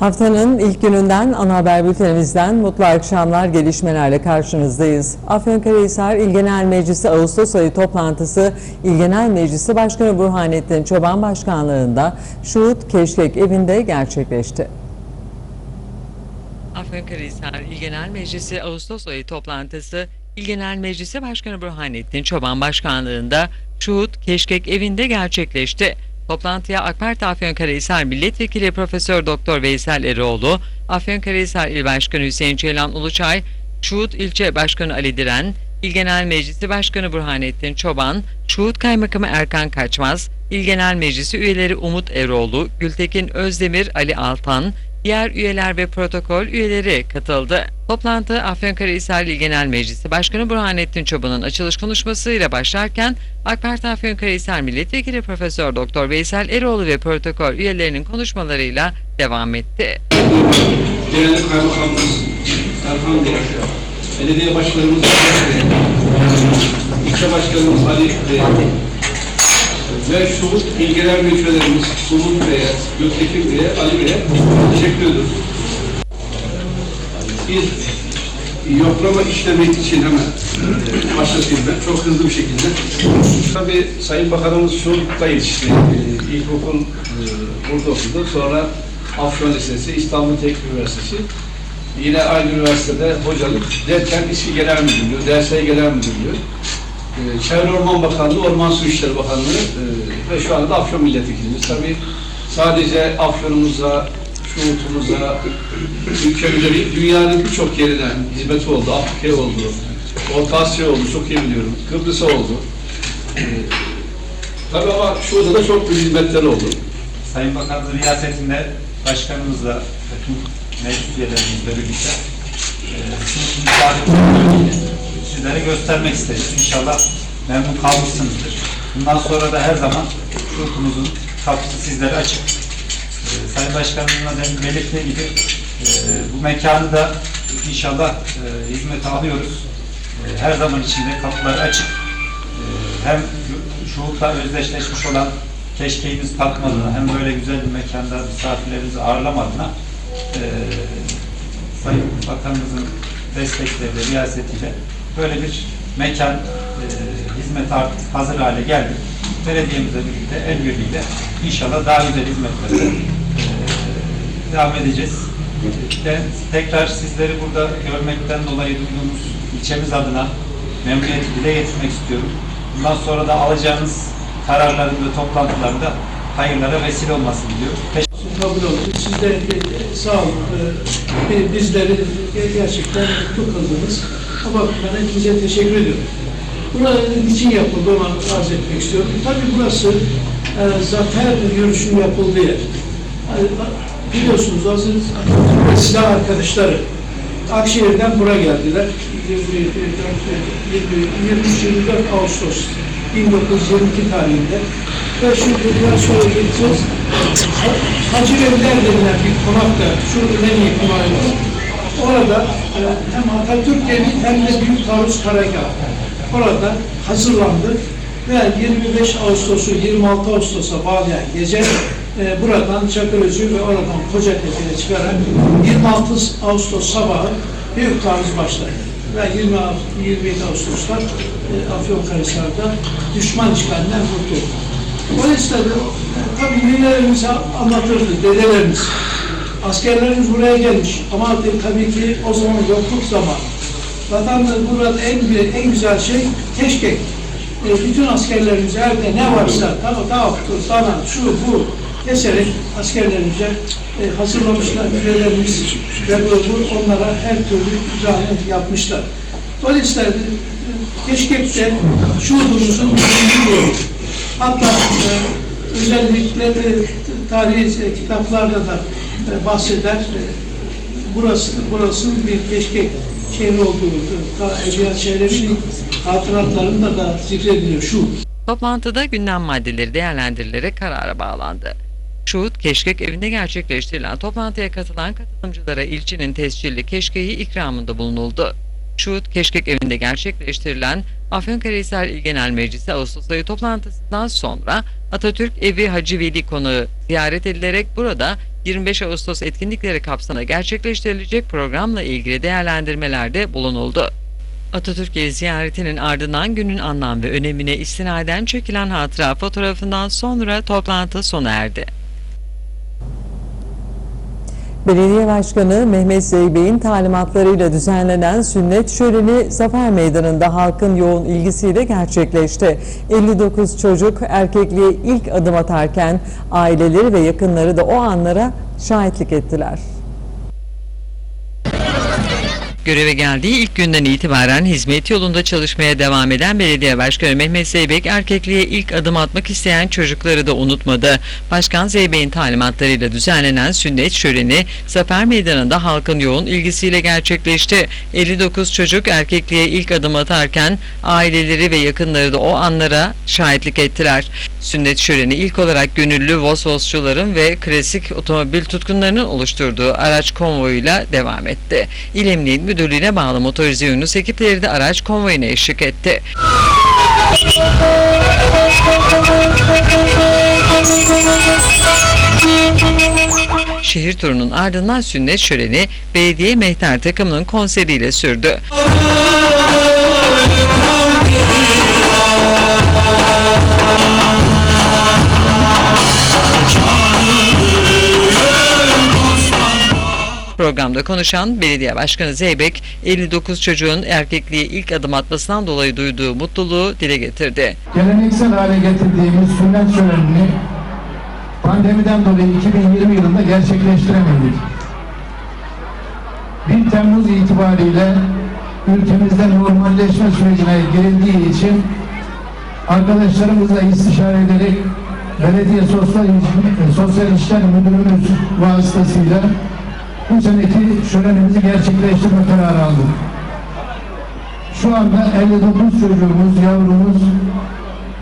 Haftanın ilk gününden ana haber bültenimizden mutlu akşamlar gelişmelerle karşınızdayız. Afyonkarahisar İl Genel Meclisi Ağustos ayı toplantısı İl Genel Meclisi Başkanı Burhanettin Çoban Başkanlığında Şuhut Keşkek evinde gerçekleşti. Afyonkarahisar İl Genel Meclisi Ağustos ayı toplantısı İl Genel Meclisi Başkanı Burhanettin Çoban Başkanlığında Şuhut Keşkek evinde gerçekleşti. Toplantıya AK Parti Afyonkarahisar Milletvekili Profesör Doktor Veysel Eroğlu, Afyonkarahisar İl Başkanı Hüseyin Ceylan Uluçay, Şuhut İlçe Başkanı Ali Diren, İl Genel Meclisi Başkanı Burhanettin Çoban, Şuhut Kaymakamı Erkan Kaçmaz, İl Genel Meclisi üyeleri Umut Eroğlu, Gültekin Özdemir, Ali Altan, diğer üyeler ve protokol üyeleri katıldı. Toplantı Afyonkarahisar İl Genel Meclisi Başkanı Burhanettin Çoban'ın açılış konuşmasıyla başlarken AK Parti Afyonkarahisar Milletvekili Profesör Doktor Veysel Eroğlu ve protokol üyelerinin konuşmalarıyla devam etti. Genel Kaymakamımız Erhan Bey, belediye başkanımız ilçe başkanımız Ali Bey ve Şuhut ilgilenen müdürlerimiz Umut Bey'e, Gültekin Bey'e, Ali Bey'e teşekkür ediyoruz. Bir yoklama işlemi için hemen başlatayım ben çok hızlı bir şekilde. Tabii Sayın Bakanımız Şuhut'ta yetişti. Ee, İlkokul e, burada okudu. Sonra Afyon Lisesi, İstanbul Teknik Üniversitesi. Yine aynı üniversitede hocalık derken İSKİ Genel Müdürlüğü, DSE Genel Müdürlüğü, e, Çevre Orman Bakanlığı, Orman Su İşleri Bakanlığı e, ve şu anda da Afyon Milletvekilimiz. Tabii sadece Afyon'umuza, Şuhut'umuza, ülkemize değil, dünyanın birçok yerine hizmeti oldu. Afrika'ya oldu, Orta Asya oldu, çok iyi biliyorum. Kıbrıs'a oldu. E, tabii ama şurada da çok büyük hizmetler oldu. Sayın Bakanımızın riyasetinde başkanımızla tüm meclis üyelerimizle birlikte e, sınıfın tarihini sizlere göstermek isteriz. İnşallah memnun kalmışsınızdır. Bundan sonra da her zaman şurkumuzun kapısı sizlere açık. E, Sayın Başkanımızın demin belirttiği gibi e, bu mekanı da inşallah e, hizmete alıyoruz. E, her zaman içinde kapıları açık. E, hem şuhutla özdeşleşmiş olan keşkeğimiz tatmadığına hem böyle güzel bir mekanda misafirlerimizi ağırlamadığına e, Sayın Bakanımızın destekleriyle, riyasetiyle böyle bir mekan e, hizmete artık hazır hale geldi. Belediyemizle birlikte, el birliğiyle inşallah daha güzel hizmetlere e, devam edeceğiz. Ben tekrar sizleri burada görmekten dolayı duyduğumuz ilçemiz adına memnuniyeti dile getirmek istiyorum. Bundan sonra da alacağınız kararların ve toplantılarında hayırlara vesile diliyorum. Teşekkür kabul oldu. Siz de e, sağ olun. E, bizleri ge- gerçekten mutlu O bakımdan hepinize teşekkür ediyorum. Burada için yapıldı onu arz etmek istiyorum. Tabii burası e, zafer yürüyüşün yapıldığı yer. Yani, biliyorsunuz Aziz silah arkadaşları Akşehir'den buraya geldiler. 23-24 Ağustos 1922 tarihinde. Ve şimdi biraz sonra geleceğiz. Hacı Evler denilen bir konak da şu Lemni konağımız. Orada e, hem Atatürk evi hem de Büyük Taarruz Karagahı. Orada hazırlandı ve 25 Ağustos'u 26 Ağustos'a bağlayan gece e, buradan Çakırözü ve oradan Kocatepe'ye çıkarak 26 Ağustos sabahı Büyük Taarruz başladı. Ve 20, 27 Ağustos'ta e, Afyonkarahisar'da düşman işgalinden kurtuldu. Dolayısıyla e, tabii nelerimizi anlatırdı dedelerimiz. Askerlerimiz buraya gelmiş ama tabii ki o zaman yokluk zamanı. Zaten de burada en, en güzel şey keşke e, bütün askerlerimiz evde ne varsa tamam tavuktur, dana, şu bu keserek askerlerimize e, hazırlamışlar. Üyelerimiz ve bu, bu onlara her türlü ikramı yapmışlar. Dolayısıyla e, Keşkek'te şuurumuzun birinci. Hatta e, özellikle de tarihi e, kitaplarda da e, bahseder. E, burası, burası bir keşkek şehri olduğu, e, ta Edebiyat şehirlerinin hatıratlarında da zikrediliyor şu. Toplantıda gündem maddeleri değerlendirilerek karara bağlandı. Şuhut Keşkek evinde gerçekleştirilen toplantıya katılan katılımcılara ilçenin tescilli keşkeği ikramında bulunuldu. Şuhut Keşkek evinde gerçekleştirilen Afyonkarahisar İl Genel Meclisi Ağustos ayı toplantısından sonra Atatürk Evi Hacı Veli konağı ziyaret edilerek burada 25 Ağustos etkinlikleri kapsamında gerçekleştirilecek programla ilgili değerlendirmelerde bulunuldu. Atatürk Gezi ziyaretinin ardından günün anlam ve önemine istinaden çekilen hatıra fotoğrafından sonra toplantı sona erdi. Belediye Başkanı Mehmet Zeybek'in talimatlarıyla düzenlenen sünnet şöleni Zafer Meydanı'nda halkın yoğun ilgisiyle gerçekleşti. 59 çocuk erkekliğe ilk adım atarken aileleri ve yakınları da o anlara şahitlik ettiler. Göreve geldiği ilk günden itibaren hizmet yolunda çalışmaya devam eden Belediye Başkanı Mehmet Zeybek erkekliğe ilk adım atmak isteyen çocukları da unutmadı. Başkan Zeybek'in talimatlarıyla düzenlenen sünnet şöleni Zafer Meydanı'nda halkın yoğun ilgisiyle gerçekleşti. 59 çocuk erkekliğe ilk adım atarken aileleri ve yakınları da o anlara şahitlik ettiler. Sünnet şöleni ilk olarak gönüllü Vosvosçuların ve klasik otomobil tutkunlarının oluşturduğu araç konvoyuyla devam etti. İl Emniyet Müdürlüğü'ne bağlı motorize Yunus ekipleri de araç konvoyuna eşlik etti. Şehir turunun ardından sünnet şöleni belediye mehter takımının konseriyle sürdü. Programda konuşan Belediye Başkanı Zeybek, 59 çocuğun erkekliğe ilk adım atmasından dolayı duyduğu mutluluğu dile getirdi. geleneksel hale getirdiğimiz sünnet şölenini pandemiden dolayı 2020 yılında gerçekleştiremedik. 1 Temmuz itibariyle ülkemizde normalleşme sürecine girildiği için arkadaşlarımızla istişare ederek Belediye Sosyal, Sosyal İşler Müdürümüz vasıtasıyla bu seneki şölenimizi gerçekleştirme kararı aldık. Şu anda 59 çocuğumuz, yavrumuz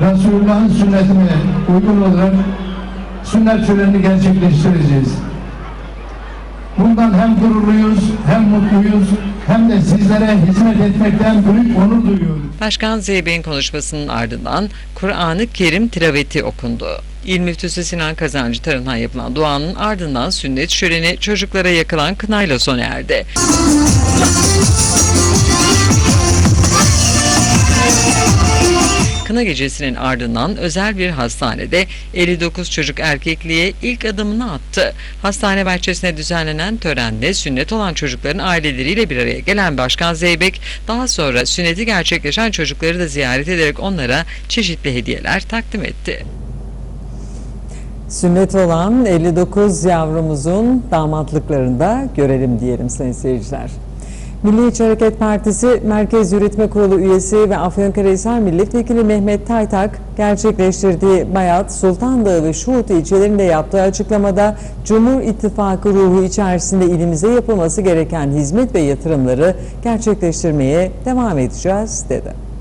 Resulullah'ın sünnetine uygun olarak sünnet törenini gerçekleştireceğiz. Bundan hem gururluyuz, hem mutluyuz, hem de sizlere hizmet etmekten büyük onur duyuyoruz. Başkan Zeybek'in konuşmasının ardından Kur'an-ı Kerim tilaveti okundu. İl Müftüsü Sinan Kazancı tarafından yapılan duanın ardından sünnet şöleni çocuklara yakılan kınayla sona erdi. Kına gecesinin ardından özel bir hastanede 59 çocuk erkekliğe ilk adımını attı. Hastane bahçesine düzenlenen törende sünnet olan çocukların aileleriyle bir araya gelen Başkan Zeybek daha sonra sünneti gerçekleşen çocukları da ziyaret ederek onlara çeşitli hediyeler takdim etti. Sünnet olan 59 yavrumuzun damatlıklarını da görelim diyelim sayın seyirciler. Milliyetçi Hareket Partisi Merkez Yürütme Kurulu üyesi ve Afyonkarahisar Milletvekili Mehmet Taytak gerçekleştirdiği Bayat, Sultandağı ve Şuhut ilçelerinde yaptığı açıklamada Cumhur İttifakı ruhu içerisinde ilimize yapılması gereken hizmet ve yatırımları gerçekleştirmeye devam edeceğiz dedi.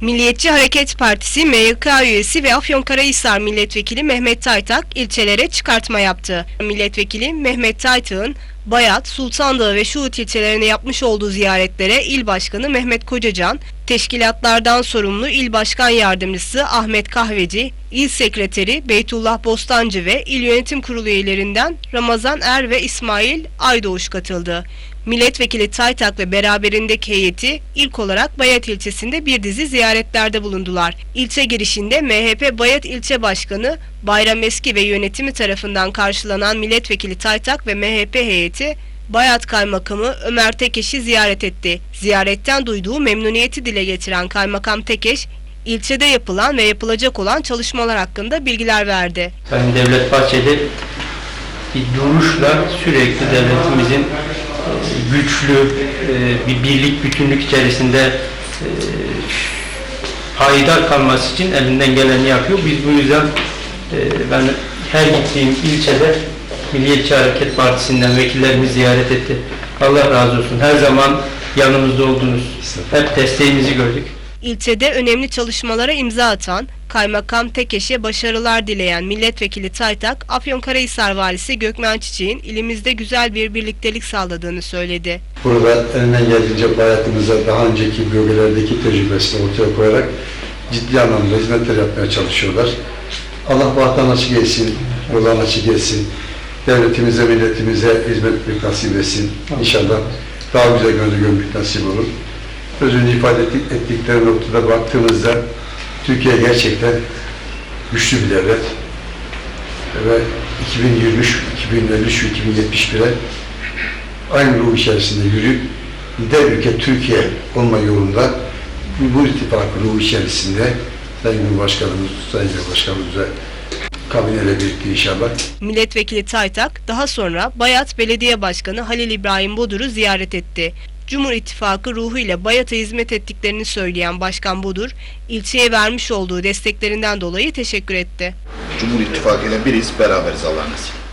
Milliyetçi Hareket Partisi MYK üyesi ve Afyonkarahisar Milletvekili Mehmet Taytak ilçelere çıkartma yaptı. Milletvekili Mehmet Taytak'ın Bayat, Sultandağı ve Şuhut ilçelerine yapmış olduğu ziyaretlere İl Başkanı Mehmet Kocacan, teşkilatlardan sorumlu İl Başkan Yardımcısı Ahmet Kahveci, İl Sekreteri Beytullah Bostancı ve İl Yönetim Kurulu üyelerinden Ramazan Er ve İsmail Aydoğuş katıldı. Milletvekili Taytak ve beraberindeki heyeti ilk olarak Bayat ilçesinde bir dizi ziyaretlerde bulundular. İlçe girişinde MHP Bayat İlçe Başkanı Bayram Eski ve yönetimi tarafından karşılanan milletvekili Taytak ve MHP heyeti Bayat Kaymakamı Ömer Tekeş'i ziyaret etti. Ziyaretten duyduğu memnuniyeti dile getiren Kaymakam Tekeş, ilçede yapılan ve yapılacak olan çalışmalar hakkında bilgiler verdi. Sayın Devlet Bahçeli bir duruşla sürekli devletimizin güçlü e, bir birlik bütünlük içerisinde e, payidar kalması için elinden geleni yapıyor. Biz bu yüzden e, ben her gittiğim ilçede Milliyetçi Hareket Partisi'nden vekillerimiz ziyaret etti. Allah razı olsun. Her zaman yanımızda oldunuz. Hep desteğinizi gördük. İlçede önemli çalışmalara imza atan, Kaymakam Tekeş'e başarılar dileyen Milletvekili Taytak, Afyonkarahisar Valisi Gökmen Çiçek'in ilimizde güzel bir birliktelik sağladığını söyledi. Burada elinden geldiğince hayatımıza daha önceki bölgelerdeki tecrübesini ortaya koyarak ciddi anlamda hizmetler yapmaya çalışıyorlar. Allah bahttan açık etsin. yolun açık etsin. Devletimize, milletimize hizmet nasip etsin. İnşallah daha güzel gönlü gömlük nasip olur. Az önce ifade ettik, ettikleri noktada baktığımızda Türkiye gerçekten güçlü bir devlet. Ve 2023, 2053, 2071'e aynı ruh içerisinde yürüyüp lider ülke Türkiye olma yolunda bu ittifakı ruhu içerisinde Sayın Cumhurbaşkanımız, Sayın Cumhurbaşkanımız ve kabineyle birlikte inşallah Milletvekili Taytak daha sonra Bayat Belediye Başkanı Halil İbrahim Bodur'u ziyaret etti. Cumhur İttifakı ruhuyla Bayat'a hizmet ettiklerini söyleyen Başkan Bodur, ilçeye vermiş olduğu desteklerinden dolayı teşekkür etti. Cumhur İttifakı ile biriz, beraberiz Allah'ın izniyle.